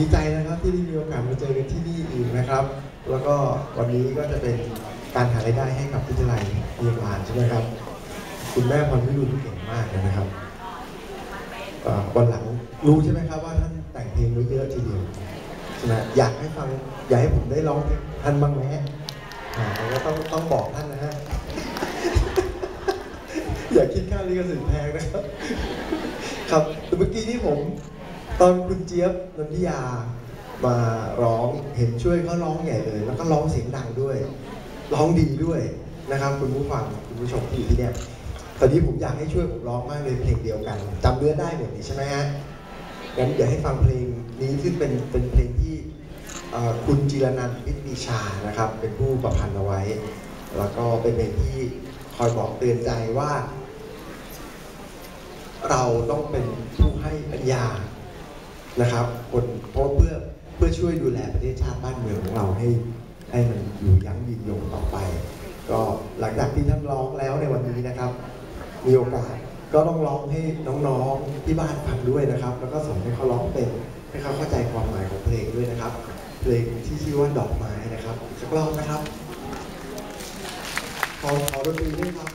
ดีใจนะครับที่ได้มีโอกาสมาเจอกันที่นี่อีกนะครับ แล้วก็วันนี้ก็จะเป็นการหารายได้ให้กับวิทยาลัยเรียงลานใช่ไหมครับ คุณแม่พรพิรุณเก่งมากเลยนะครับวันหลังรู้ใช่ไหมครับว่าท่านแต่งเพลงไว้เยอะทีเดียวใช่ไหมอยากให้ฟังอยากให้ผมได้ร้องเพลงท่านบ้างไหมฮะแต่ต้องต้องบอกท่านนะฮะอย่าคิดค่าลิขสิทธิ์แพงนะครับครับแต่เมื่อกี้ที่ผม ตอนคุณเจี๊ยบนนทิยามาร้องเห็นช่วยเขาร้องใหญ่เลย แล้วก็ร้องเสียงดังด้วย ร้องดีด้วยนะครับคุณผู้ฟังคุณผู้ชมที่อยู่ที่เนี่ยตอนนี้ผมอยากให้ช่วยผมร้องมากเลยเพลงเดียวกันจำเนื้อได้หมดนี่ใช่ไหมฮะงั้นเดี๋ยวให้ฟังเพลงนี้ซึ่งเป็นเป็นเพลงที่คุณจิรนันท์พิติชานะครับ เป็นผู้ประพันธ์เอาไว้ แล้วก็เป็นเพลงที่คอยบอกเตือนใจว่า เราต้องเป็นผู้ให้ปัญญา นะครับคนเพราะเพื่อเพื่อช่วยดูแลประเทศชาติบ้านเมืองของเราให้ให้มันอยู่ยั้งยืนยงต่อไป ก็หลังจากที่ท่านร้องแล้วในวันนี้นะครับ มีโอกาสก็ต้องร้องให้น้องๆที่บ้านฟังด้วยนะครับ แล้วก็สอนให้เขาร้องเป็นให้เขาเข้าใจความหมายของเพลงด้วยนะครับ เพลงที่ชื่อว่าดอกไม้นะครับอีกสักรอบนะครับขอขอดนตรีด้วยครับ